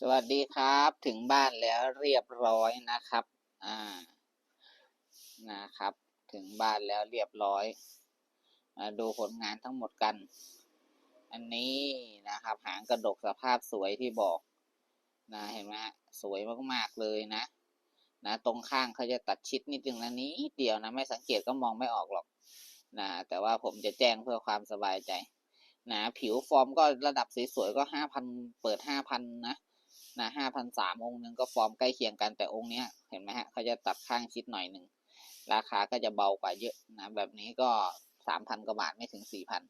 สวัสดีครับ ถึงบ้านแล้วเรียบร้อยนะครับ อ่า นะครับ ถึงบ้านแล้วเรียบร้อย มาดูผลงานทั้งหมดกัน อันนี้นะครับ หางกระดกสภาพสวยที่บอกนะเห็นไหมสวยมากๆเลยนะ นะ ตรงข้างเขาจะตัดชิดนิดนึงนะนี้เดียวนะ ไม่สังเกตก็มองไม่ออกหรอกนะแต่ว่าผมจะแจ้งเพื่อความสบายใจนะผิวฟอร์มก็ระดับสวยๆก็ห้าพันเปิดห้าพันนะ นะห้าพันสามองค์หนึ่งก็ฟอร์มใกล้เคียงกันแต่องค์เนี้ยเห็นไหมฮะเขาจะตัดข้างชิดหน่อยหนึ่งราคาก็จะเบากว่าเยอะนะแบบนี้ก็สามพันกว่าบาทไม่ถึงสี่พัน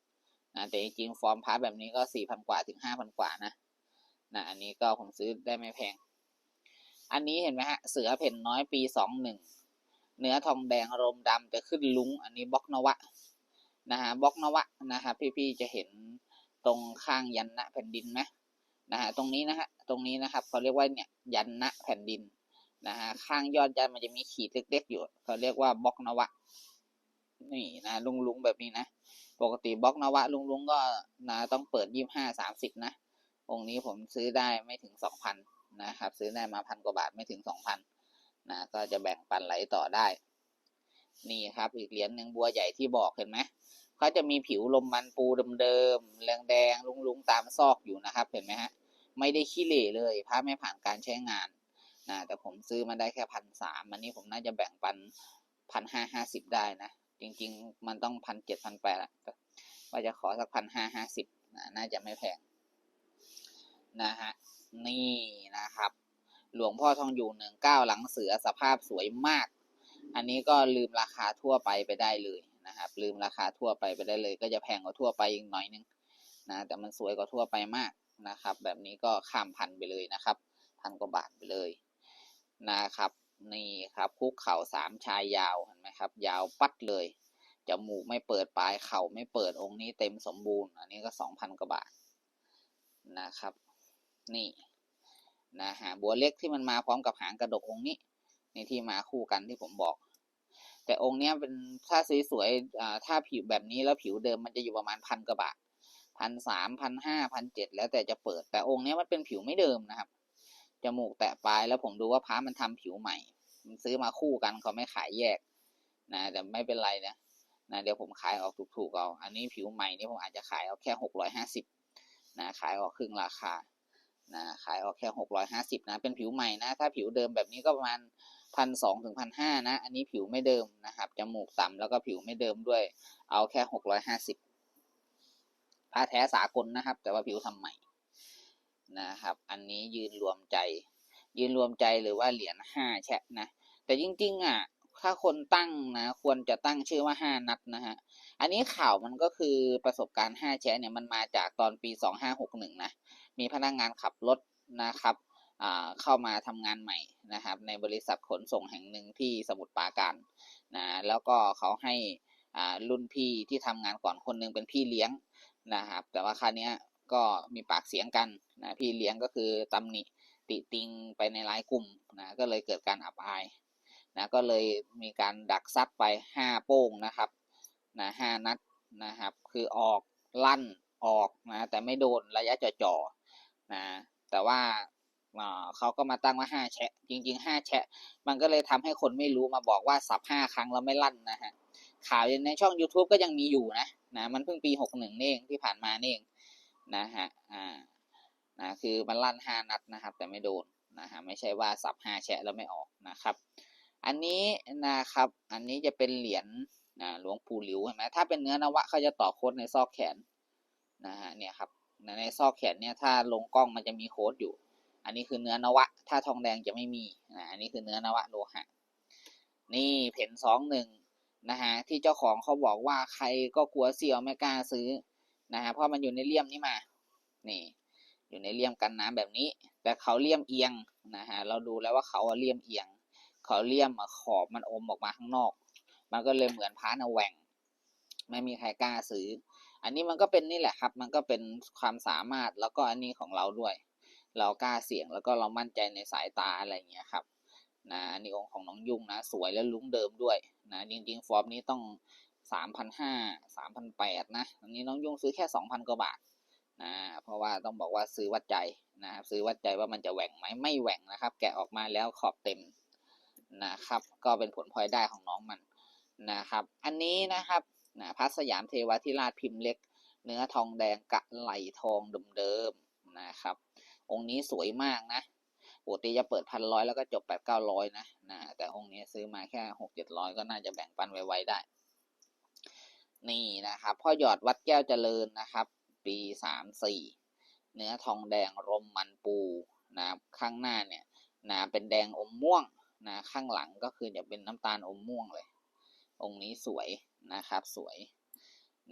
นะแต่จริงๆฟอร์มพาร์ทแบบนี้ก็สี่พันกว่าถึงห้าพันกว่านะนะอันนี้ก็ผมซื้อได้ไม่แพง อันนี้เห็นไหมฮะเสือเพ่นน้อยปีสองหนึ่งเนื้อทองแดงรมดำจะขึ้นลุงอันนี้บล็อกนวะนะฮะบล็อกนวะนะครับพี่ๆจะเห็นตรงข้างยันนะแผ่นดินไหม นะฮะตรงนี้นะฮะตรงนี้นะครับเขาเรียกว่าเนี่ยยันนะแผ่นดินนะฮะข้างยอดยันมันจะมีขีดเล็ก ๆ อยู่เขาเรียกว่าบล็อกนวะ นี่นะลุงลุงแบบนี้นะ ปกติบล็อกนวะ ลุงลุงก็นะต้องเปิดยี่ห้าสามสิบนะองค์นี้ผมซื้อได้ไม่ถึงสองพันนะครับ ซื้อได้มาพันกว่าบาทไม่ถึงสองพันนะก็จะแบ่งปันไหลต่อได้ นี่ครับ อีกเหรียญหนึ่งบัวใหญ่ที่บอกเห็นไหม เขาจะมีผิวลมมันปูเดิมๆแรงแดงลุงๆตามซอกอยู่นะครับ เห็นไหมฮะ ไม่ได้ขี้เหร่เลยผ้าไม่ผ่านการใช้งานนะแต่ผมซื้อมาได้แค่พันสามอันนี้ผมน่าจะแบ่งปันพันห้าห้าสิบได้นะ จริงๆ มันต้องพันเจ็ดพันแปดว่าจะขอสักพันห้าห้าสิบน่าจะไม่แพงนะฮะนี่นะครับ หลวงพ่อทองอยู่หนึ่งเก้าหลังเสือสภาพสวยมาก อันนี้ก็ลืมราคาทั่วไปไปได้เลย นะครับ ลืมราคาทั่วไปไปได้เลย ก็จะแพงกว่าทั่วไปอีกหน่อยนึงนะแต่มันสวยกว่าทั่วไปมากนะครับ แบบนี้ก็ข้ามพันไปเลยนะครับพันกว่าบาทไปเลยนะครับนี่ครับคุกเข่าสามชายยาวเห็นไหมครับ ยาวปัดเลยจมูกไม่เปิดปลายเข่าไม่เปิดองค์นี้เต็มสมบูรณ์ อันนี้ก็สองพันกว่าบาทนะครับ นี่นะฮะบัวเล็กที่มันมาพร้อมกับหางกระดกองค์นี้นี่ที่มาคู่กันที่ผมบอก แต่องค์นี้เป็นถ้าสวยๆถ้าผิวแบบนี้แล้วผิวเดิมมันจะอยู่ประมาณพันกว่าบาทพันสามพันห้าพันเจ็ดแล้วแต่จะเปิด แต่องค์นี้มันเป็นผิวไม่เดิมนะครับจมูกแตะปลายแล้วผมดูว่าพระมันทำผิวใหม่ มันซื้อมาคู่กันเขาไม่ขายแยกนะแต่ไม่เป็นไรนะนะเดี๋ยวผมขายออกถูกๆเอาอันนี้ผิวใหม่นี่ผมอาจจะขายเอาแค่หกร้อยห้าสิบนะขายออกครึ่งราคานะขายออกแค่หกร้อยห้าสิบนะเป็นผิวใหม่นะถ้าผิวเดิมแบบนี้ก็ประมาณ พันสองถึงพันห้านะ อันนี้ผิวไม่เดิมนะครับจมูกต่ำแล้วก็ผิวไม่เดิมด้วย เอาแค่หกร้อยห้าสิบผ้าแท้สากลนะครับ แต่ว่าผิวทำใหม่นะครับ อันนี้ยืนรวมใจ ยืนรวมใจหรือว่าเหรียญห้าแชะนะ แต่จริงๆอะถ้าคนตั้งนะควรจะตั้งชื่อว่าห้านัดนะฮะ อันนี้ข่าวมันก็คือประสบการณ์ห้าแชะเนี่ยมันมาจากตอนปีสองห้าหกหนึ่งนะ มีพนักงงานขับรถนะครับ เข้ามาทำงานใหม่นะครับ ในบริษัทขนส่งแห่งหนึ่งที่สมุทรปราการนะแล้วก็เขาให้รุ่นพี่ที่ทำงานก่อนคนนึงเป็นพี่เลี้ยงนะครับ แต่ว่าครั้นี้ก็มีปากเสียงกันนะพี่เลี้ยงก็คือตำหนิติติงไปในไลน์กลุ่มนะก็เลยเกิดการอับอายนะก็เลยมีการดักซัดไปห้าโป้งนะครับนะห้านัดนะครับ คือออกลั่นออกนะแต่ไม่โดนระยะจ่อๆนะแต่ว่า เขาก็มาตั้งว่าห้าแชะ จริงๆห้าแชะ มันก็เลยทำให้คนไม่รู้มาบอกว่าสับห้าครั้งแล้วไม่ลั่นนะฮะ ข่าวในช่อง YouTube ก็ยังมีอยู่นะนะมันเพิ่งปีหกหนึ่งเองที่ผ่านมาเองนะฮะอ่านะคือมันลั่นห้านัดนะครับ แต่ไม่โดนนะฮะไม่ใช่ว่าสับห้าแฉะแล้วไม่ออกนะครับ อันนี้นะครับอันนี้จะเป็นเหรียญนะหลวงปู่หลิวเห็นไหมถ้าเป็นเนื้อนวะเขาจะต่อโค้ดในซอกแขนนะฮะเนี่ยครับในซอกแขนเนี่ยถ้าลงกล้องมันจะมีโค้ดอยู่ อันนี้คือเนื้อนวะ ถ้าทองแดงจะไม่มีนะอันนี้คือเนื้อนวะโลหะ นี่เพนสองหนึ่งนะฮะที่เจ้าของเขาบอกว่าใครก็กลัวเสี่ยวไม่กล้าซื้อนะฮะเพราะมันอยู่ในเลี่ยมนี้มา นี่ อยู่ในเลี่ยมกันน้ำแบบนี้ แต่เขาเลี่ยมเอียงนะฮะเราดูแล้วว่าเขาเลี่ยมเอียง เขาเลี่ยมขอบมันอมออกมาข้างนอก มันก็เลยเหมือนพานะแหว่งไม่มีใครกล้าซื้อ อันนี้มันก็เป็นนี่แหละครับ มันก็เป็นความสามารถแล้วก็อันนี้ของเราด้วย เรากล้าเสี่ยงแล้วก็เรามั่นใจในสายตาอะไรเงี้ยครับนะอันนี้องค์ของน้องยุ่งนะ สวยและลุ้งเดิมด้วยนะจริงๆฟอร์มนี้ต้องสามพันห้าสามพันแปดนะอันนี้น้องยุ่งซื้อแค่สองพันกว่าบาทนะเพราะว่าต้องบอกว่าซื้อวัดใจนะครับซื้อวัดใจว่ามันจะแหว่งไหมไม่แหว่งนะครับ แกะออกมาแล้วขอบเต็มนะครับ ก็เป็นผลพลอยได้ของน้องมันนะครับ อันนี้นะครับนะพัสยามเทวทิราชพิมพ์เล็ก เนื้อทองแดงกะไหลทองเดิมๆนะครับ องค์นี้สวยมากนะปกติจะเปิดพันร้อยแล้วก็จบแปดเก้าร้อยนะนะแต่องค์นี้ซื้อมาแค่หกเจ็ดร้อยก็น่าจะแบ่งปันไวๆได้ นี่นะครับพ่อหยอดวัดแก้วเจริญนะครับ ปีสามสี่เนื้อทองแดงรมมันปูนะข้างหน้าเนี่ยนะเป็นแดงอมม่วงนะข้างหลังก็คือจะเป็นน้ำตาลอมม่วงเลย องค์นี้สวยนะครับสวย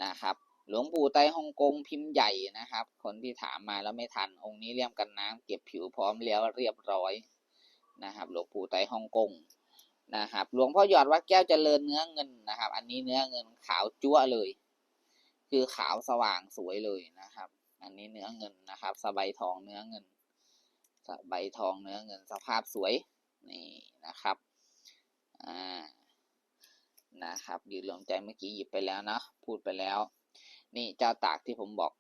นะครับ หลวงปู่ไตฮ่องกงพิมพ์ใหญ่นะครับ คนที่ถามมาแล้วไม่ทัน องค์นี้เลี่ยมกันน้ำเก็บผิวพร้อมแล้วเรียบร้อยนะครับ หลวงปู่ไตฮ่องกงนะครับหลวงพ่อหยอดวัดแก้วเจริญเนื้อเงินนะครับ อันนี้เนื้อเงินขาวจั่วเลย คือขาวสว่างสวยเลยนะครับ อันนี้เนื้อเงินนะครับสบายทองเนื้อเงินสบายทองเนื้อเงินสภาพสวยนี่นะครับอ่านะครับยืนรวมใจเมื่อกี้หยิบไปแล้วเนาะพูดไปแล้ว นี่เจ้าตากที่ผมบอก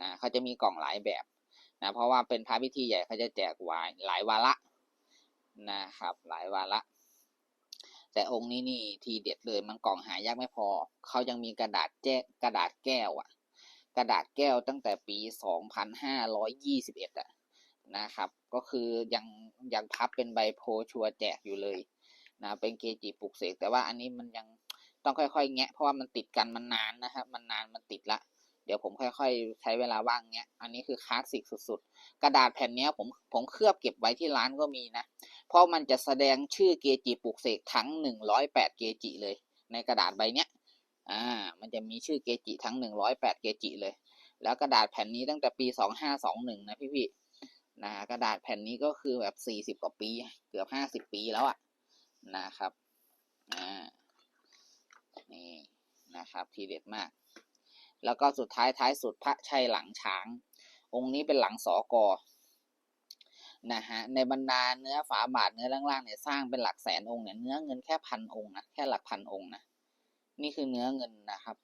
นะเขาจะมีกล่องหลายแบบนะเพราะว่าเป็นพระพิธีใหญ่เขาจะแจกวายหลายวาระนะครับ หลายวาระแต่องค์นี้นี่ทีเด็ดเลยมันกล่องหายากไม่พอ เขายังมีกระดาษแจ้กระดาษแก้วอะกระดาษแก้วตั้งแต่ปี 2521อะนะครับ ก็คือยังยังพับเป็นใบโพชัวแจกอยู่เลยนะเป็นเกจิปลุกเสกแต่ว่าอันนี้มันยัง ต้องค่อยๆแงะเพราะว่ามันติดกันมันนานนะครับ มันนานมันติดละ เดี๋ยวผมค่อยๆ ใช้เวลาว่างแงะอันนี้คือคลาสสิกสุดๆ กระดาษแผ่นเนี้ยผมผมเคลือบเก็บไว้ที่ร้านก็มีนะ เพราะมันจะแสดงชื่อเกจิปลุกเสกทั้ง 108 เกจิเลย ในกระดาษใบเนี้ยอ่ามันจะมีชื่อเกจิทั้ง 108 เกจิเลย แล้วกระดาษแผ่นนี้ตั้งแต่ปี 2521 นะพี่ๆนะกระดาษแผ่นนี้ก็คือแบบ 40 กว่าปี เกือบ 50 ปีแล้วอะนะครับอ่า นี่นะครับ ทีเด็ดมาก แล้วก็สุดท้ายท้ายสุดพระชัยหลังช้าง องค์นี้เป็นหลังสอกอนะฮะในบรรดาเนื้อฝาบาทเนื้อล่างๆเนี่ยสร้างเป็นหลักแสนองค์เนี่ยเนื้อเงินแค่พันองค์นะแค่หลักพันองค์นะนี่คือเนื้อเงินนะครับ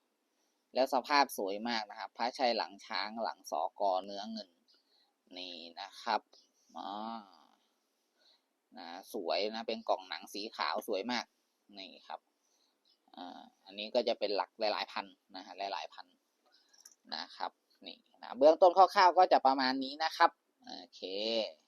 แล้วสภาพสวยมากนะครับ พระชัยหลังช้างหลังสอกอเนื้อเงิน นี่นะครับอ๋อนะสวยนะเป็นกล่องหนังสีขาวสวยมากนี่ครับ อันนี้ก็จะเป็นหลักหลาย ๆ พันนะฮะหลาย ๆ พันนะครับนี่นะเบื้องต้นคร่าวๆก็จะประมาณนี้นะครับโอเค